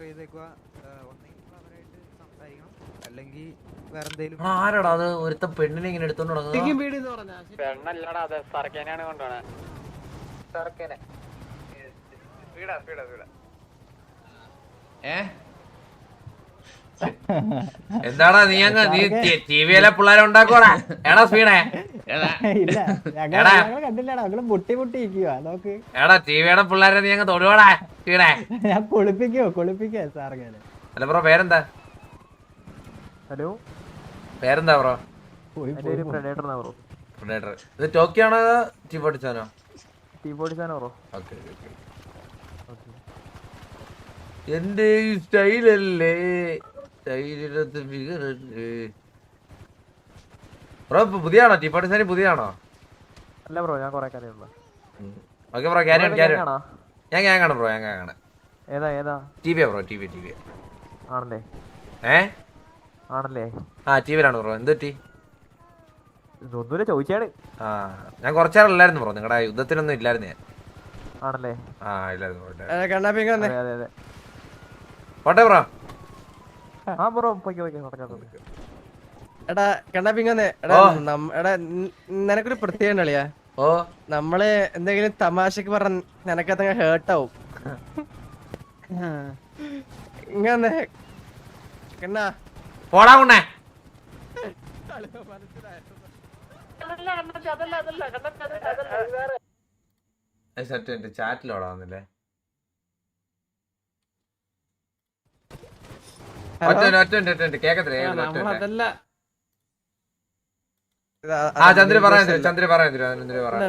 Register ചെയ്തേക്കുക ഒന്നെങ്കിൽ അവരായിട്ട് സംസാരിക്കണം. അല്ലെങ്കിൽ വേറെ എന്തെങ്കിലും ആരാടാ അത്? ഒരുത്ത പെണ്ണിനെ ഇങ്ങനെ എടുത്തോണ്ട് നടക്കുന്നത് പെണ്ണല്ലടാ അത്. സർക്കേനാണ് കൊണ്ടുപോണേ. എന്താടാ നീ അങ്ങ്? നീ ടി വിയിലെ പിള്ളേരെ ഉണ്ടാക്കോടാ എടാ സ്പീഡേ. ഇല്ല. കണ്ടില്ലടാ. ഞങ്ങൾ ഇരിക്കുക നോക്ക്. എടാ പിള്ളേരെ നീ അങ്ങ് തൊടുവാടാ. സ്പീഡേ ഞാൻ കുളിപ്പിക്കോ? കുളിപ്പിക്കോ സാർ അല്ല ബ്രോ പേരെന്താ? ഹലോ. പേരെന്താ ബ്രോ? പ്രഡേറ്റർ. ഇത് ബ്രോ? ഓക്കെ എന്റെ സ്റ്റൈലല്ലേ? സ്റ്റൈലിനകത്ത് ഫിഗർ ബ്രോ പുതിയാണോ? ടീ സാരി പുതിയാണോ? അല്ല ബ്രോ ഞാൻ കുറെ കാര്യമുള്ള okay bro carry on carry ഞാൻ ഞാൻ കാണാം ബ്രോ ഞാൻ ആണ് ഏതാ ഏതാ? T വിയാ bro TV TV. T V ആണല്ലേ? ഏ? ആണല്ലേ? ആ ടി വിയിലാണ് ബ്രോ. എന്ത് ടി ഇതൊന്നുമില്ല ചോദിച്ചാണ്. ആ ഞാൻ കുറച്ചാളില്ലായിരുന്നു ബ്രോ. നിങ്ങളുടെ യുദ്ധത്തിലൊന്നും ഇല്ലായിരുന്നു ഞാൻ. ആണല്ലേ? ആ ഇല്ലായിരുന്നു ബ്രോ വന്നേ. അതെ അതെ പോട്ടെ ബ്രോ. ആ ബ്രോ പോയി പോയി നടക്കാം. എടാ കണ്ണാപ്പിങ്ങനെ എടാ ഓ. എടാ നിനക്കൊരു പ്രത്യേകം കളിയാ. ഓ. നമ്മൾ എന്തെങ്കിലും തമാശക്ക് പറഞ്ഞ നിനക്കതങ്ങ് ഹേർട്ടാവും. ഇങ്ങനെ കണ്ണാ. പോടാ കൊണ്ടേ ചാറ്റിലോടാ വന്നില്ലേ? ഒറ്റ ഒറ്റ ഒറ്റ കേക്കത്തില്ല, കേക്കത്തില്ല, ഒറ്റ മിനിറ്റ്. നമ്മളതല്ല ആ ചന്ദ്ര പറയാൻ തരും ചന്ദ്ര പറയാൻ തരും ചന്ദ്ര പറയാം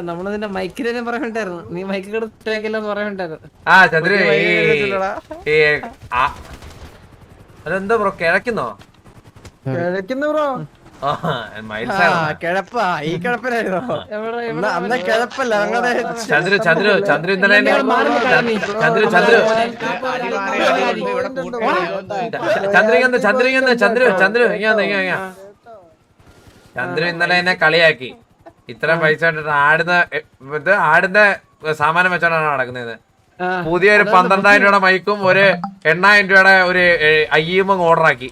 നമ്മളതിന്റെ മൈക്കിൽ തന്നെ പറയണ്ടായിരുന്നു നീ മൈക്ക് പറയണ്ടായിരുന്നു ആ ചന്ദ്ര അതെന്താ ബ്രോ കിഴക്കുന്നോ കിഴക്കുന്നു ബ്രോ കിഴപ്പാ ഈ കിഴപ്പിലായിരുന്നോ അന്ന് കിഴപ്പല്ല അങ്ങനെ ചന്ദ്രു ചന്ദ്രു ചന്ദ്രു ഇന്നലെ ചന്ദ്ര ചന്ദ്ര മാറി നിൽക്കാതെ നീ. ചന്ദ്രു ചന്ദ്രു ചന്ദ്രികന്ന് ചന്ദ്രികന്ന് ചന്ദ്രു ചന്ദ്രു ഇങ്ങനെ ഇങ്ങനെ ഇങ്ങനെ. ചന്ദ്രു ഇന്നലെ എന്നെ കളിയാക്കി. ഇത്രയും പൈസ ഇട്ടിട്ട് ആടുന്ന ഇത് ആടിന്റെ സാമാനം വെച്ചോണ്ടാണ് നടക്കുന്നത്. പുതിയൊരു പന്ത്രണ്ടായിരം രൂപയുടെ മൈക്കും ഒരു എണ്ണായിരം രൂപയുടെ ഒരു അയ്യമ്മ ഓർഡർ ആക്കി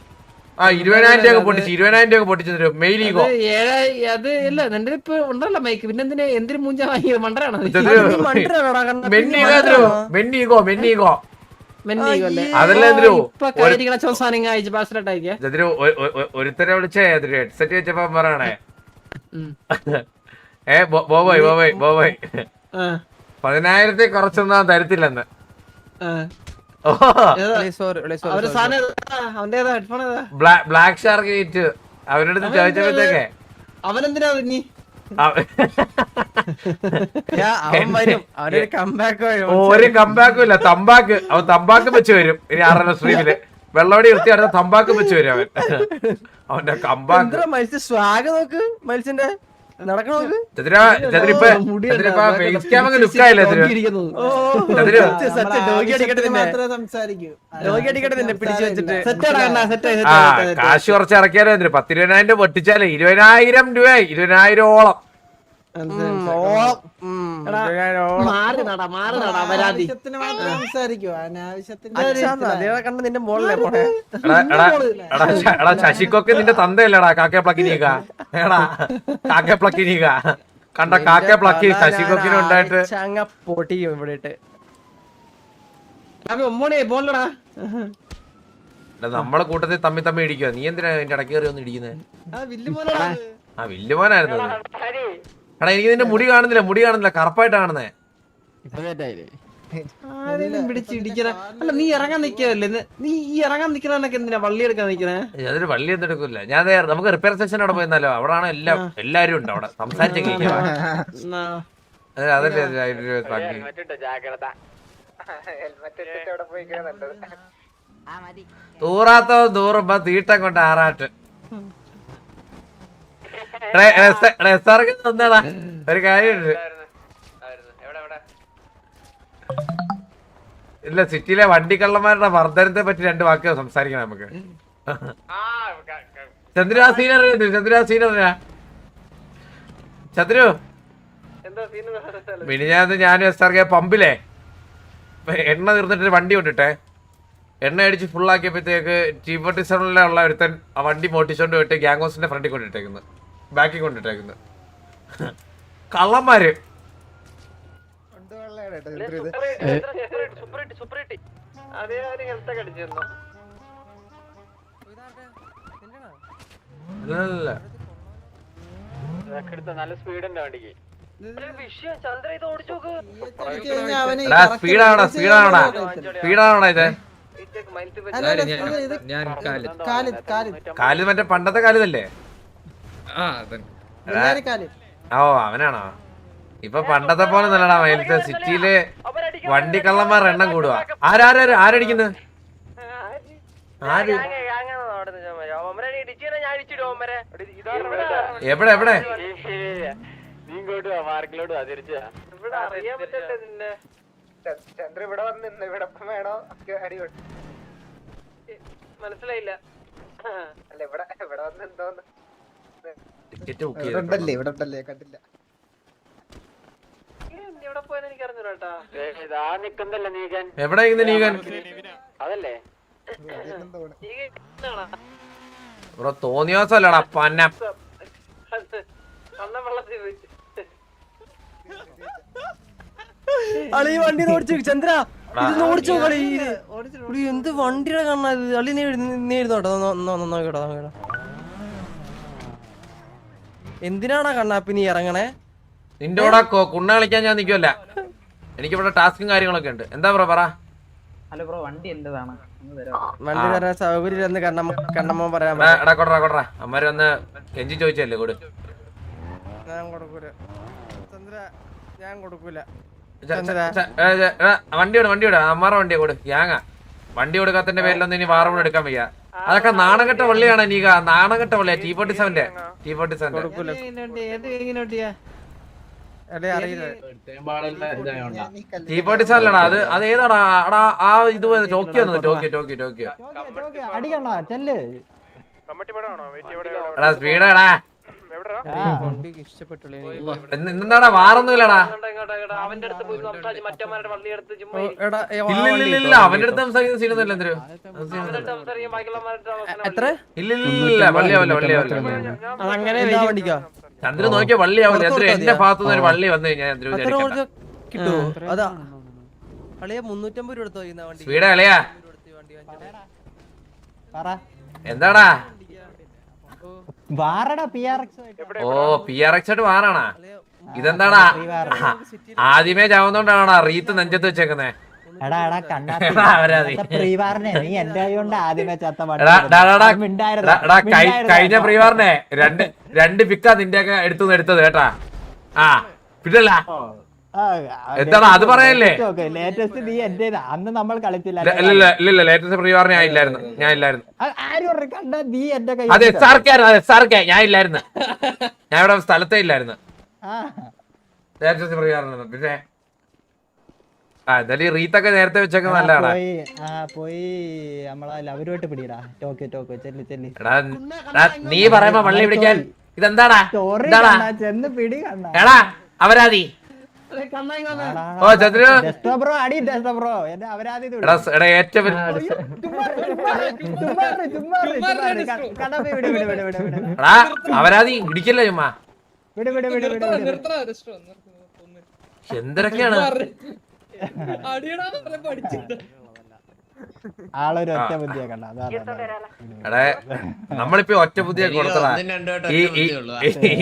ആ ഇരുപതിനായിരം രൂപ പൊട്ടിച്ചു ഇരുപതിനായിരം രൂപ പൊട്ടിച്ചു തരും. Male ego. അത് ഏഴായി അത് ഇല്ല നിന്റെ ഇപ്പൊ ഉണ്ടല്ലോ മൈക്ക്. പിന്നെ എന്തിനാ എന്തിനു മൂഞ്ച വാങ്ങിയത് കണ്ണാ? മെന്നീഗോ മെന്നീഗോ മെന്നീഗോ അതിന് ഒരുത്തരെ വിളിച്ചേ ഹെഡ്സെറ്റ് വെച്ചപ്പോ പറയണേ. ഏ ബോ- ബോബോയ് ബോബോയ് ബോബോയ്. പതിനായിരത്തി കുറച്ചൊന്നും തരത്തില്ലെന്ന്. ബ്ലാക്ക് ഷാർക്ക് അവരുടെ ചോദിച്ചപ്പോഴത്തേക്കേ. ചോദിച്ചപ്പോഴത്തേക്കെ അവനെന്തിനാ ഒരു കമ്പാക്കും ഇല്ല. തമ്പാക്ക് അവൻ തമ്പാക്ക് വെച്ച് വരും. ഇനി ആറര സ്ട്രീമിൽ വെള്ളോടി വൃത്തി അടുത്ത തമ്പാക്ക് വെച്ച് വരും അവൻ. അവന്റെ കമ്പാക്ക് മത്സ്യ? സ്വാഗതം നോക്ക് മത്സ്യന്റെ കാശ് കുറച്ച് ഇറക്കിയാലോ പത്തിരുപതിനായിരം രൂപ പൊട്ടിച്ചാലേ ഇരുപതിനായിരം രൂപ ഇരുപതിനായിരം മാറി ശശിക്കൊക്കെ നിന്റെ തന്തയല്ലേടാ കാക്കെ പ്ലക്കിനീക എടാ കാക്കെ പ്ലക്കിനീക കണ്ട കാക്കെ പ്ലക്കി ശശികൊക്കിന് ഉണ്ടായിട്ട്. ചങ്ങ പൊട്ടിക്കും ഇവിടെ ഇട്ട് ഒമ്മോണേ പോലടാ നമ്മളെ കൂട്ടത്തിൽ തമ്മി തമ്മി ഇടിക്കുക നീ എന്തിനാ എന്റെ ഇടയ്ക്ക് കയറി ഒന്ന് ഇടിക്കുന്നത് പോലടാ ആ വില്ലുമോനായിരുന്നു. എടാ എനിക്ക് നിന്റെ മുടി കാണുന്നില്ല മുടി കാണുന്നില്ല കറുപ്പായിട്ട് കാണുന്നേ. ആരെങ്കിലും പിടിച്ച് ഇടിക്കണ? അല്ല നീ ഇറങ്ങാൻ നിക്കല്ലേ? നീ ഈ ഇറങ്ങാൻ നിക്കണൊക്കെ എന്തിനാ? വള്ളി എടുക്കാൻ നിക്കണേ? അതൊരു വള്ളി ഒന്നും എടുക്കില്ല ഞാൻ ദേ നമുക്ക് റിപ്പയർ സെക്ഷൻ അവിടെ പോയിരുന്നല്ലോ അവിടാണ് എല്ലാം എല്ലാരും ഉണ്ട് അവിടെ. സംസാരിച്ച് കേൾക്കാം എന്നാ, അതല്ലേ തൂറാത്തോ തൂറുമ്പോ തീട്ടം കൊണ്ട് ആറാട്ട്. തന്നടാ ഒരു കാര്യമുണ്ട്. ഇല്ല സിറ്റിയിലെ വണ്ടിക്കള്ളന്മാരുടെ വർദ്ധനത്തെ പറ്റി രണ്ട് വാക്ക് സംസാരിക്കണം നമുക്ക്. ചന്ദ്രു ആ സീനറി ചന്ദ്രു ആ സീനറിയാ ചന്ദ്രു? മിനിഞ്ഞാന്ന് ഞാനും എസ് ആർ കെ പമ്പിലേ. എണ്ണ തീർന്നിട്ട് വണ്ടി കൊണ്ടിട്ടെ. എണ്ണ അടിച്ച് ഫുള്ളാക്കിയപ്പോഴത്തേക്ക് ടീബോട്ടി സെവനിലുള്ള ഒരുത്തൻ ആ വണ്ടി മോട്ടിച്ചോണ്ട് പോയിട്ട് ഗ്യാങ് ഹൗസിന്റെ ഫ്രണ്ടിൽ കൊണ്ടിട്ടേക്കുന്നു. ബാക്കിൽ കൊണ്ടിട്ടേക്കുന്നത്. കള്ളന്മാര്. നല്ല വണ്ടിക്ക്. ഇത് സ്പീഡാണോടാ ഇത് സ്പീഡാണോടാ ഇത്. ഇത് ഇത് ഞാൻ കാലിത് കാലിത് മറ്റേ പണ്ടത്തെ കാലിതല്ലേ ആ അതന്നെ എല്ലാരും കാലിത് ഓ അവനാണോ? ഇപ്പൊ പണ്ടത്തെ പോലെ നല്ലടാ മയിലത്തെ സിറ്റിയിൽ വണ്ടി കള്ളന്മാർ എണ്ണം കൂടുക ആരാരും ആരടിക്കുന്നത് ആര് എവിടെ എവിടെ? നീ ഇങ്ങോട്ട് മാർക്കിലോട്ട് വാ തിരിച്ചാ ഇവിടെ നിന്നെ. ചന്ദ്ര ഇവിടെ വന്ന് നിന്ന് ഇവിടെ വേണോ? അടി മനസ്സിലായില്ല. അല്ല ഇവിടെ ഇവിടെ വന്ന് എന്തോന്ന്? ടിക്കറ്റ് ബുക്ക് ഇവിടെ ഉണ്ടല്ലേ ഇവിടെ ഉണ്ടല്ലേ കണ്ടില്ല. എവിടെ നീകൻ. അതല്ലേ? ബ്രോ തോന്നിയാസല്ലടാ പന്ന. അളി വണ്ടി ഓടിച്ചു ചന്ദ്ര. ഇത് ഓടിച്ചു കളി എന്ത് വണ്ടിയുടെ കാണാ ഇത്? അളി നീ നീ ഇരുന്നോട്ടോ നോക്കട്ടോ നോക്കട്ടോ എന്തിനാടാ കണ്ണാപ്പി നീ ഇറങ്ങണേ? നിന്റെ കൂടെ കൊ- കുണ്ണ കളിക്കാൻ ഞാൻ നിൽക്കുമല്ല എനിക്കിവിടെ ടാസ്കും കാര്യങ്ങളൊക്കെ ഉണ്ട്. എന്താ ബ്രോ പറ? ഹലോ ബ്രോ വണ്ടി എന്റേതാണ്? വണ്ടി തരാൻ സൗകര്യം എന്ന് കണ്ണമ്മ കണ്ണമ്മ പറയാൻ എടാ കൊടറാ കൊടറാ. അമ്മര് വന്ന് കെഞ്ചി ചോദിച്ചല്ലേ കൊടു. ഞാൻ കൊടുക്കൂല. ചന്ദ്ര ഞാൻ കൊടുക്കൂല. വണ്ടി വിട് വണ്ടി വിട്. അമ്മാറ വണ്ടി കൊടു. യാങ്ങ. വണ്ടി കൊടുക്കാത്തതിന്റെ പേരിലൊന്നും ഇനി വാറൂടെ എടുക്കാൻ വയ്യ. അതൊക്കെ നാണകെട്ട വള്ളിയാണ് നീക നാണകെട്ട വള്ളിയാ ടി ഫോർട്ടി സെവന്റെ ടി ഫോർട്ടി സെവന്റെ ടി ഫോർട്ടി സെവനിലാണ് അത് അത് ഏതാടാ? എടാ ആ ഇത് ടോക്കിയോ ടോക്കിയോ ടോക്കിയോ ടോക്കിയോ അടിക്കണ്ട ചെല്ല്. എടാ സ്പീഡാടാ വണ്ടിക്ക് ഇഷ്ടപ്പെട്ടുള്ളൂ. എനിക്ക്. ഇന്നെന്താടാ? വാറൊന്നുമില്ലടാ. ഇങ്ങോട്ടാ, ഇങ്ങോട്ടാ, ഇങ്ങോട്ടാ. അവന്റെ അടുത്ത് പോയി സംസാരിച്ച് മറ്റന്മാരുടെ വള്ളി എടുത്ത് ചുമ്മാ ഓ, ഇരി. എടാ ഏ, ആ ഇല്ല വണ്ടി ഇല്ല. ഇല്ല ഇട്ടോ, അവന്റെ അടുത്ത് സംസാരിക്കുന്ന സീനൊന്നുമില്ല എന്തൊരു? അവന്റെ അടുത്ത് സംസാരിക്കാൻ ബാക്കിയുള്ളവന്മാരുടെ അവസ്ഥ എത്ര? ഇല്ല ഇല്ല ഇല്ല, ഇല്ല വള്ളിയാവില്ല വള്ളിയാവില്ല അതങ്ങനെ എന്താ വണ്ടിക്കാ? ചന്ദ്രൻ നോക്കിയ വള്ളിയാവില്ല കൊടുത്താ എന്റെ മതിയോ? ഭാഗത്തു നിന്ന് ഒരു വള്ളി വന്നു കഴിഞ്ഞാൽ ചന്ദ്ര അതാ. അളിയ. മുന്നൂറ്റമ്പത് രൂപ എടുത്തോ സ്പീഡാ എന്താടാ വാറടാ പി ആർ എക്സ് ഓ പി ആർ എക്സ് ആയിട്ട് വാറാണാ? ഇതെന്താടാ? ആദ്യമേ ചാവുന്നോണ്ടാണാ റീത്ത് നെഞ്ചത്ത് വെച്ചേക്കുന്നേ? കഴിഞ്ഞ പ്രീവാറിനെ രണ്ട് രണ്ട് പിക്കാ നിന്റെ ഒക്കെ എടുത്തു എടുത്തത് കേട്ടാ. ആ പിന്നല്ല ആ, എന്താടാ, അത് പറയല്ലേ? ലേറ്റസ്റ്റ് നീ എന്റെ അന്ന് നമ്മൾ കളിച്ചില്ല. ലേറ്റസ്റ്റ് പ്രീവാറിന് ഞാൻ ഇല്ലായിരുന്നു. ഞാൻ ഇല്ലായിരുന്നു. ആര് കണ്ട നീ എന്റെ കൈ അത് എസ് ആർ കെ ആയിരുന്നു എസ് ആർ കെ ഞാൻ ഇല്ലായിരുന്നു. ഞാൻ ഇവിടെ സ്ഥലത്തേ ഇല്ലായിരുന്നു. ലേറ്റസ്റ്റ് പ്രീവാറിന് പിന്നെ ആ എന്തായാലും റീത്തൊക്കെ നേരത്തെ വെച്ചൊക്കെ നല്ലതാണ് പോയി നമ്മളെ ലവരുമായിട്ട് പിടിയടാ. ടോക്കി ടോക്ക് ചെല്ലി ചെല്ലി. നീ പറയുമ്പോ വള്ളി പിടിക്കാൻ ഇതെന്താടാ? ചെന്ന് പിടി കണ്ണ എടാ അവരാതി ഓ ചന്ദ്ര. ബ്രോ അടി ബ്രോ എന്റെ എടാ ഏറ്റവും അവരാതി ഇടിക്കല്ലേ ചുമ്മാ? വിട് വിട് വിട് വിട് എന്തൊക്കെയാണ് ആളൊരു ഒറ്റ ബുദ്ധിയാ കണ്ട. നമ്മളിപ്പോ ഒറ്റ ബുദ്ധിയെ കൊടുത്തതാ.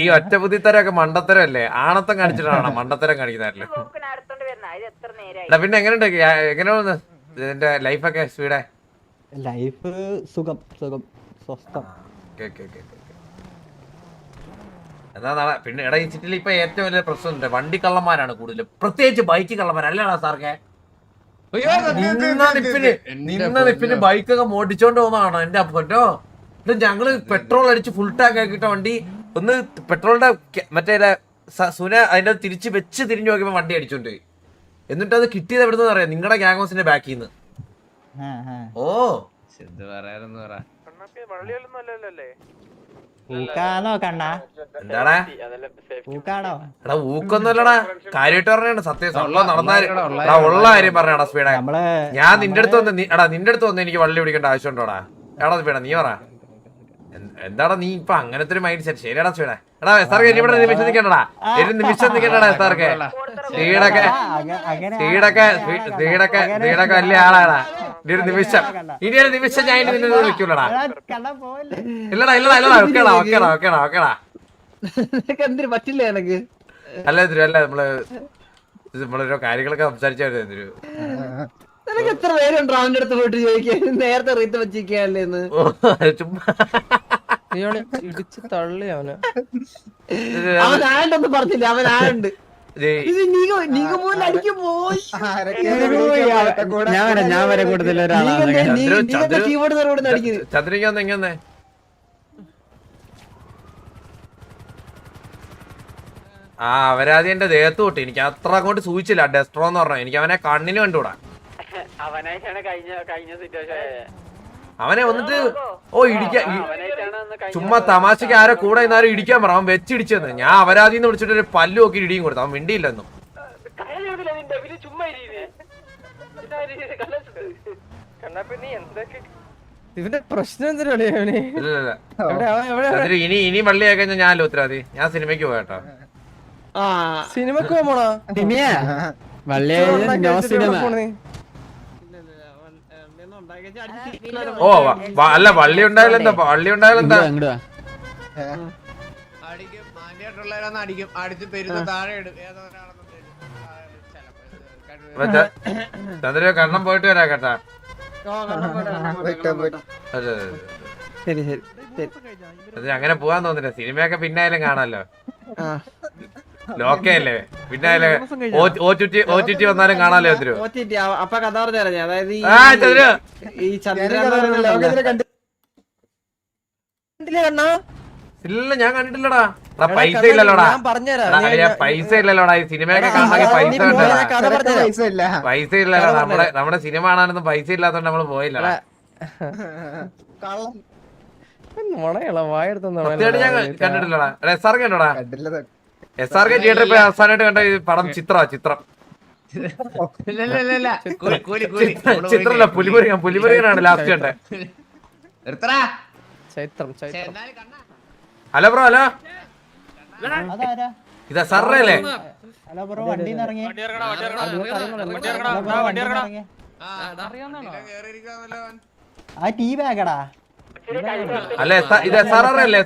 ഈ ഒറ്റ ഒറ്റ മണ്ടത്തരം അല്ലേ ആണത്തം കാണിച്ചിട്ടാണ് മണ്ടത്തരം കാണിക്കുന്നതല്ലേ? എടാ പിന്നെ എങ്ങനെയുണ്ട്? എങ്ങനെ തോന്നുന്നു ഇതിന്റെ ലൈഫൊക്കെ സ്വീഡേ ലൈഫ് സുഖം സുഖം സ്വസ്ഥം. എന്നാ നാളെ പിന്നെ എടാ ഈ ഇപ്പൊ ഏറ്റവും വലിയ പ്രശ്നമുണ്ട്. വണ്ടി കള്ളന്മാരാണ് കൂടുതൽ പ്രത്യേകിച്ച് ബൈക്ക് കള്ളന്മാർ അല്ലേടാ സാർക്കെ നിന്ന നിപ്പിന് നിന്ന നിപ്പിന് ബൈക്കൊക്കെ മോടിച്ചോണ്ട് പോകുന്നതാണോ എന്റെ അപ്പോ ഞങ്ങൾ പെട്രോൾ അടിച്ച് ഫുൾ ടാങ്ക് ആക്കിയിട്ട വണ്ടി. ഒന്ന് പെട്രോളിന്റെ മറ്റേ സുന അതിന്റെ തിരിച്ച് വെച്ച് തിരിഞ്ഞു നോക്കിയപ്പോ വണ്ടി അടിച്ചോണ്ട് പോയി. എന്നിട്ട് അത് കിട്ടിയത് നിന്ന് പറയാം നിങ്ങളുടെ ഗ്യാങ് ഹൗസിന്റെ ബാക്കിൽ നിന്ന് ഓ. ആ. ഓ ഊക്കാണോ കണ്ണാ എന്താടാ ഊക്കാണോ എടാ ഊക്കൊന്നുമല്ലടാ കാര്യമായിട്ട് പറഞ്ഞാണ് സത്യം ഉള്ള നടന്നാൽ എടാ ഉള്ള കാര്യം പറഞ്ഞടാ സ്പീഡാ നമ്മൾ ഞാൻ നിന്റെ അടുത്ത് വന്ന് നീ- എടാ നിന്റെ അടുത്ത് വന്ന് എനിക്ക് വള്ളി പിടിക്കേണ്ട ആവശ്യമുണ്ടോടാ എടാ സ്പീഡ നീ പറ എന്ത്- എന്താടാ നീ ഇപ്പൊ അങ്ങനത്തെ ഒരു മൈൻഡ് സെറ്റ് ശരിയാടാ സ്പീഡ എടാ എസ്ആർക്ക് ഇനി ഇവിടെ നിമിഷം നിക്കണ്ടടാ ഒരു നിമിഷം നിൽക്കണ്ടടാ എസ്ആർക്ക് സ്പീഡൊക്കെ സ്പീഡൊക്കെ സ്പീഡൊക്കെ സ്പീഡൊക്കെ വലിയ ആളാടാ ഇനി ഒരു നിമിഷം. ഇനി ഒരു നിമിഷം ഞാൻ ഇനി നിന്നെ വിളിക്കൂലടാ. ഇല്ലടാ ഇല്ലടാ ഇല്ലടാ ഓക്കേടാ ഓക്കേടാ ഓക്കേടാ ഓക്കേടാ. നിനക്ക് എന്തിനു പറ്റില്ല എനക്ക് അല്ല എന്തിരു അല്ല നമ്മൾ നമ്മളോരോ കാര്യങ്ങളൊക്കെ സംസാരിച്ചായിരുന്നു എന്തിരു നിനക്ക് എത്ര പേരുണ്ടോ അവന്റെ അടുത്ത് പോയിട്ട് ചോദിക്കാൻ? നേരത്തെ റീത്ത് വെച്ചിരിക്കല്ലേന്ന് ചുമ്മാ. ഇയാൾ ഇടിച്ച് തള്ളി അവന്. അവൻ ആണ്ടെന്ന് പറഞ്ഞില്ല അവൻ ആണ്ട് ഞാൻ ഞാൻ വരെ കൂടുതൽ എങ്ങനെ ആ അവരാദ്യം എന്റെ ദേഹത്ത് തൊട്ട് എനിക്ക് അത്ര അങ്ങോട്ട് സൂചിച്ചില്ല. ഡെസ്ട്രോ എന്ന് പറഞ്ഞു. എനിക്ക് അവനെ കണ്ണിന് കണ്ടുകൂടാ. അവനായിട്ടാണ് കഴിഞ്ഞ കഴിഞ്ഞ സിറ്റുവേഷൻ അവനെ വന്നിട്ട് ഓ ഇടിക്ക ഇ- ചുമ്മാ തമാശക്ക് ആരോ കൂടെ ഇന്നാരും ഇടിക്കാൻ പറ അവൻ വെച്ചിടിച്ചെന്ന്. ഞാൻ അവരാതിന്ന് വിളിച്ചിട്ട് ഒരു പല്ലു നോക്കി ഇടിയും കൊടുത്തു. അവൻ മിണ്ടിയില്ലെന്നും. ചുമ്മാ കണ്ണാപ്പി നീ എന്തൊക്കെ? ഇവന്റെ പ്രശ്നം എന്തിനാണ് അവന്? ഇല്ല ഇല്ല എവിടെ അവൻ. എവിടെ ഇനി ഇനി വള്ളിയായി കഴിഞ്ഞാൽ ഞാനല്ലോ ഉത്തരവാദി? ഞാൻ സിനിമയ്ക്ക് പോകട്ടോ ആ സിനിമക്ക് പോകണോ നോ സിനിമ. ഓ അല്ല വള്ളി ഉണ്ടായാലും എന്താ? വള്ളി ഉണ്ടായാലും എന്താ? അടിക്കും മാന്യായിട്ടുള്ളവരൊന്നും അടിക്കും. അടിച്ച് പെരുന്ന് താഴെ ഇടും. ഏതോ ഒരാളൊന്നും തരും. ആ, ചിലപ്പോ ഇത് കണ്ടു. ചന്ദ്ര കണ്ണം പോയിട്ട് വരാ കേട്ടാ. ശരി ശരി ശരി. അങ്ങനെ പോവാൻ തോന്നില്ല സിനിമയൊക്കെ പിന്നായാലും കാണാലോ. ലോക്കയല്ലേ? പിന്നായാലേ ഓ ചുറ്റി ഓ ചുറ്റി വന്നാലും കാണാലോ ചന്ദ്രു അപ്പൊ കഥ പറഞ്ഞു അതായത് ഈ- ചന്ദ്രൻ ഇല്ല ഞാൻ കണ്ടിട്ടില്ലടാ. പൈസ ഇല്ലല്ലോടാ. പൈസ ഇല്ലല്ലോടാ. ഈ സിനിമയൊക്കെ കാണാൻ പൈസ പൈസ ഇല്ലല്ലോ നമ്മുടെ നമ്മുടെ സിനിമ കാണാനൊന്നും പൈസ ഇല്ലാത്തോണ്ട് നമ്മൾ പോയില്ലടാ. കണ്ടിട്ടില്ലടാ. എസ് ആർ കണ്ടോടാ? എസ് ആർ കെ തിയേറ്ററിൽ പോയി അവസാനമായിട്ട് കണ്ട ഈ പടം ചിത്ര ചിത്രം. ചിത്രല്ല? പുലിമുരുകൻ പുലിമുരുകനാണ് ലാസ്റ്റ് കണ്ടത് നിർത്തടാ. ചൈത്രം. ഹലോ ബ്രോ ഹലോ ഇതാ അല്ലേ ഹലോ ബ്രോ വണ്ടി ഇറങ്ങി ആ, ടീ ബാഗടാ അല്ല ഇത് ആർ ടർബോ അല്ലേ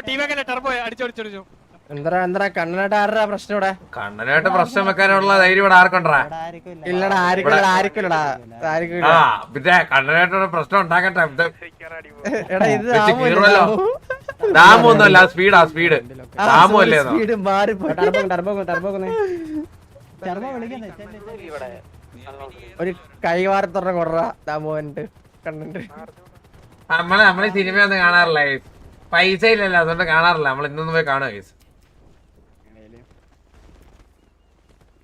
ടീ എന്താ എന്താ കണ്ണനായിട്ട് ആരുടെ പ്രശ്നം വെക്കാനുള്ള ധൈര്യം ഇവിടെ ആർക്കുണ്ടാ? ഇല്ലടാ ആർക്കും ആർക്കില്ലടാ ആർക്കും ആ പിന്നെ കണ്ണനായിട്ട് പ്രശ്നം ഉണ്ടാക്കട്ടെ. ഇത് എടാ ഇത് ദാമു കീറുമല്ലോ. ഒന്നുമല്ല സ്പീഡാ സ്പീഡ്. ഡാമു അല്ലേ speed മാറിപ്പോയി. ചർമ്മ വിളിക്കുന്നേ ചെല്ല്, ചെല്ല്. ഒരു കൈവാരത്തൊരെണ്ണം കൊടറാ ദാമുവൻട്ട് കണ്ടിട്ട് നമ്മൾ നമ്മൾ സിനിമ ഒന്നും കാണാറില്ല. പൈസ ഇല്ലല്ലോ അതുകൊണ്ട് കാണാറില്ല. നമ്മൾ ഇന്നൊന്നും പോയി കാണുക guys. പോലീസ് പോലീസ് ചന്ദ്രു തല്ലിടി ചന്ദ്രു അല്ലേ എന്റെ തല്ലിതാ ചന്ദ്ര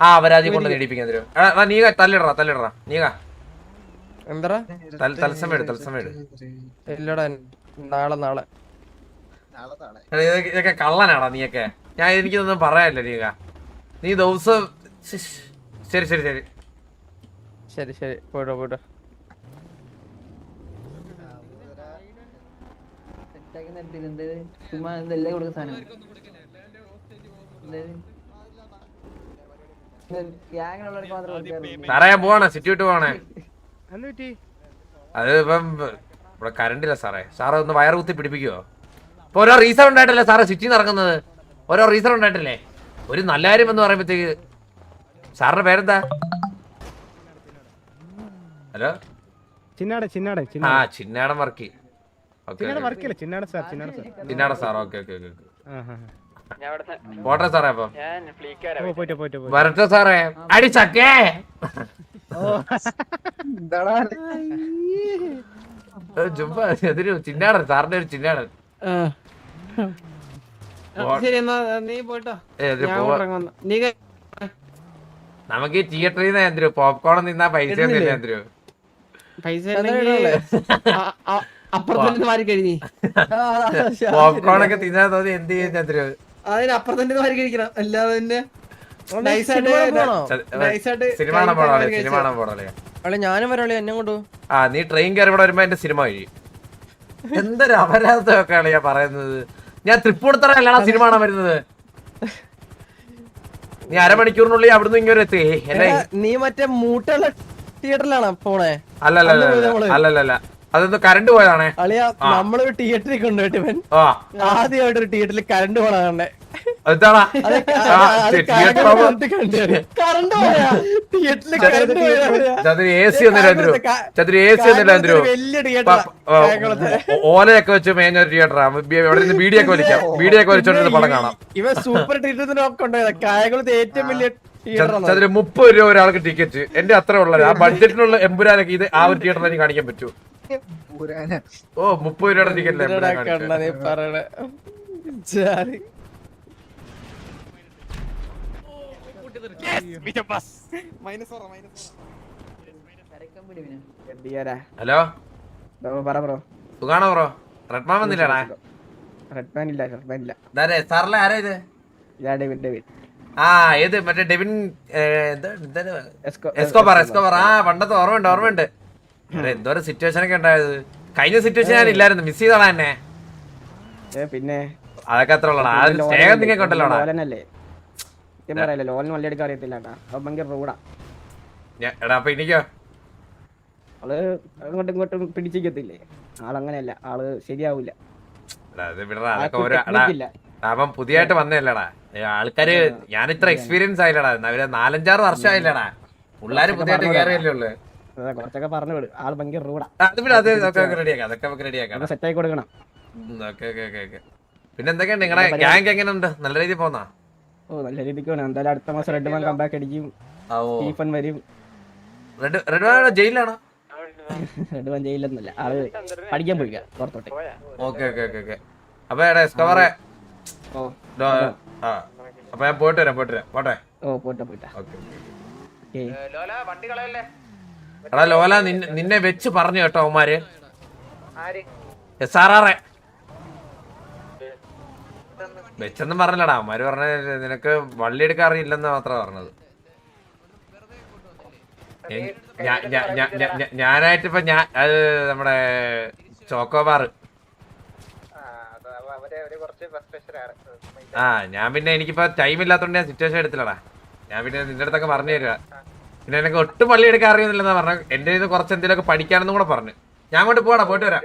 ആ അപരാധി കൊണ്ട് നേടിപ്പിക്കാൻ നീക തല്ലിടറാ തല്ലിടറാ. നീക എന്താ തത്സമയം തത്സമയം ഇല്ലടാ നാളെ നാളെ. ഇതൊക്കെ കള്ളനാടാ നീയൊക്കെ? ഞാൻ എനിക്കൊന്നും പറയാനില്ല നീക നീ ദിവസം ശരി ശരി ശരി. ശരി ശരി. പോയിട്ടോ പോയിട്ടോ ചുമ്മാ ഇതെല്ലാം കൊടുക്കുന്ന സാധനം. സാറേ പോണേ പോവാണേ. സിറ്റി വിട്ട് പോവാണേ. അത് ഇപ്പം ഇവിടെ കരണ്ടില്ല സാറേ. സാറ് ഒന്ന് വയർ കുത്തി പിടിപ്പിക്കുവോ? ഇപ്പൊ ഓരോ റീസൺ ഉണ്ടായിട്ടല്ലേ സാറേ സിറ്റി ഇറങ്ങുന്നത്? ഓരോ റീസൺ ഉണ്ടായിട്ടല്ലേ? ഒരു നല്ല കാര്യം എന്ന് പറയുമ്പോഴത്തേക്ക് സാറിന്റെ പേരെന്താ? ഹലോ? ചിന്നാടൻ ചിന്നാടൻ ആ Chinnadan Varkey. Sir okay okay okay പോട്ടെ സാറേ അപ്പം. വരട്ടെ സാറേ. അടി ചക്കേ. ചിന്നാടൻ സാറിന്റെ ഒരു ചിന്നാടൻ. നമുക്ക് ഈ തിയേറ്ററിൽ നിന്ന് എന്തിരു പോപ്കോൺ നിന്നാ പൈസ ഒന്നുമില്ല പൈസ ചന്ദ്രൻ ഉണ്ടെങ്കിൽ ഇടണല്ലേ? അ- അ- അപ്പുറത്തന്നെ മാറി കഴിഞ്ഞി പോപ്കോൺ ഒക്കെ തിന്നാൻ തോന്നി എന്ത് ചെയ്യും ചന്ദ്രു അതിന് അപ്പുറത്തന്നെ മാറി കഴിക്കണം. അല്ലാതെ തന്നെ ഞാനും വരാളി എന്നെ കൊണ്ടു ആ നീ ട്രെയിൻ കയറി ഇവിടെ വരുമ്പോ എന്റെ സിനിമ കഴിയും. എന്തൊരു അപരാധമൊക്കെയാണ് ഞാൻ പറയുന്നത്? ഞാൻ തൃപ്പൂണിത്തറ അല്ലടാ സിനിമ കാണാൻ വരുന്നത്. നീ അരമണിക്കൂറിനുള്ളിൽ അവിടുന്ന് ഇങ്ങനെ എത്തി. നീ മറ്റേ മൂട്ടുള്ള തിയേറ്ററിലാണോ പോണേ? അല്ലല്ല അല്ലല്ല അതൊന്ന് കറണ്ട് പോയതാണേ. അളിയ. നമ്മളൊരു തിയേറ്ററിൽ കൊണ്ടുപോയിട്ട് ഇവൻ. ആദ്യമായിട്ട് ഒരു തിയേറ്ററിൽ കറണ്ട് പോണതാണേ ഓലയൊക്കെ വെച്ച് മേഞ്ഞ ഒരു തിയേറ്ററാ എവിടെ നിന്ന് ബീഡിയൊക്കെ വലിക്കാം. ബീഡിയൊക്കെ വലിച്ചോണ്ട് പടം കാണാം. ഇവ സൂപ്പർ തിയേറ്ററിനൊക്കെ ഉണ്ടായത് കായകുളത്ത് ഏറ്റവും വലിയ തിയേറ്റർ ചന്ദ്രൻ മുപ്പത് രൂപ ഒരാൾക്ക് ടിക്കറ്റ് എന്റെ അത്ര ഉള്ളത് ആ ബഡ്ജറ്റിനുള്ള എമ്പുരാനൊക്കെ ഇത് ആ ഒരു തിയേറ്ററിൽ കാണിക്കാൻ പറ്റൂ. ഓ മുപ്പത് രൂപയുടെ ടിക്കറ്റ് നീ പറയണേ? ജാതി. എന്തിയ്യാനാ? ഹലോ? പറ ബ്രോ. സുഖാണോ ബ്രോ? റെഡ്മാൻ വന്നില്ലടാ. റെഡ് മാൻ ഇല്ല റെഡ് മാൻ ഇല്ല. സാറല്ലേ? സാറിലെ ആരാ ഇത്? ഞാൻ ഡേവിഡ് ഡേവിഡ് ആ ഏത് മറ്റേ ഡെവിൻ എന്താ എസ്കോ എസ്കോ- എസ്കോബാർ എസ്കോബാർ ആ പണ്ടത്തെ ഓർമ്മയുണ്ട് ഓർമ്മയുണ്ട്. എന്തോരം സിറ്റുവേഷൻ ഒക്കെ ഉണ്ടായത് കഴിഞ്ഞ സിറ്റുവേഷൻ ഞാൻ ഇല്ലായിരുന്നു മിസ് ചെയ്തോളാ എന്നെ പിന്നെ അതൊക്കെ അത്ര ഉള്ളടാ ആ ഒരു സ്നേഹം നിങ്ങൾക്ക് ഉണ്ടല്ലോടാ ലോലനല്ലേ സത്യം പറയല്ലേ ലോലന് വള്ളി എടുക്കാൻ അറിയത്തില്ല കേട്ടാ അത് ഭയങ്കര റൂഡാ ഞാ- എടാ അപ്പൊ എനിക്കോ ആൾ അങ്ങോട്ടും ഇങ്ങോട്ടും പിടിച്ചിക്കത്തില്ലേ ആളങ്ങനെയല്ല ആൾ ശരിയാവില്ല എടാ, ഇത് വിടറാ അതൊക്കെ ആൾക്ക് എടാ technique ഇല്ല. അവൻ പുതിയതായിട്ട് വന്നല്ലടാ ആൾക്കാര് ഞാൻ ഇത്ര എക്സ്പീരിയൻസ് ആയില്ലടാ അവർ നാലഞ്ചാറ് വർഷം ആയില്ലടാ പിള്ളേര് പുതിയായിട്ട് കയറിയല്ലേ ഉള്ളു കുറച്ചൊക്കെ പറഞ്ഞു വിടും. ആൾ ഭയങ്കര റൂഡാ സെറ്റ് ആയി കൊടുക്കണം. Okay okay okay okay. പിന്നെ എന്തൊക്കെയുണ്ട് നിങ്ങളുടെ ഗ്യാങ് എങ്ങനെയുണ്ട്? നല്ല രീതിയിൽ പോന്നാ? ഓ നല്ല രീതിക്ക് വേണം എന്തായാലും അടുത്ത മാസം റെഡ് മാൻ കമ്പാക്ക് അടിക്കും. സ്റ്റീഫൻ വരും. റെഡ് റെഡ് ജയിലാണോ റെഡ് മാൻ ജയിലൊന്നുമില്ല ആൾ പഠിക്കാൻ പോയിക്ക പുറത്തോട്ടെ. Okay okay okay okay. അപ്പൊ എടാ എസ്കവറെ. അപ്പൊ ഞാൻ പോയിട്ട് വരാം പോയിട്ട് വരാം. പോട്ടെ? ഓ പോട്ടെ പോയിട്ടാ ഓക്കെ ഏയ് ലോല വണ്ടി കളയല്ലേ? എടാ ലോല നിന്നെ വെച്ച് പറഞ്ഞു കേട്ടോ അവന്മാര്. എസ് ആർ ആർ വെച്ചെന്നും പറഞ്ഞില്ലടാ. അവന്മാര് പറഞ്ഞ നിനക്ക് വള്ളി എടുക്കാൻ അറിയില്ലെന്ന് മാത്രം പറഞ്ഞത്. ഞാനായിട്ട് ഇപ്പൊ ഞാൻ അത് നമ്മുടെ ചോക്കോബാർ ആ ഞാൻ പിന്നെ എനിക്കിപ്പോ ടൈം ഇല്ലാത്തോണ്ട് ഞാൻ സിറ്റുവേഷൻ എടുത്തില്ലടാ. ഞാൻ പിന്നെ നിന്റെ അടുത്തൊക്കെ പറഞ്ഞു തരുക പിന്നെ എനിക്ക് ഒട്ടും പള്ളി എടുക്കാൻ അറിയുന്നില്ലെന്നാ പറഞ്ഞു എന്റെ കുറച്ച് എന്തെങ്കിലുമൊക്കെ പഠിക്കാനെന്നും കൂടെ പറഞ്ഞു. ഞാൻ അങ്ങോട്ട് പോടാ പോയിട്ട് വരാം.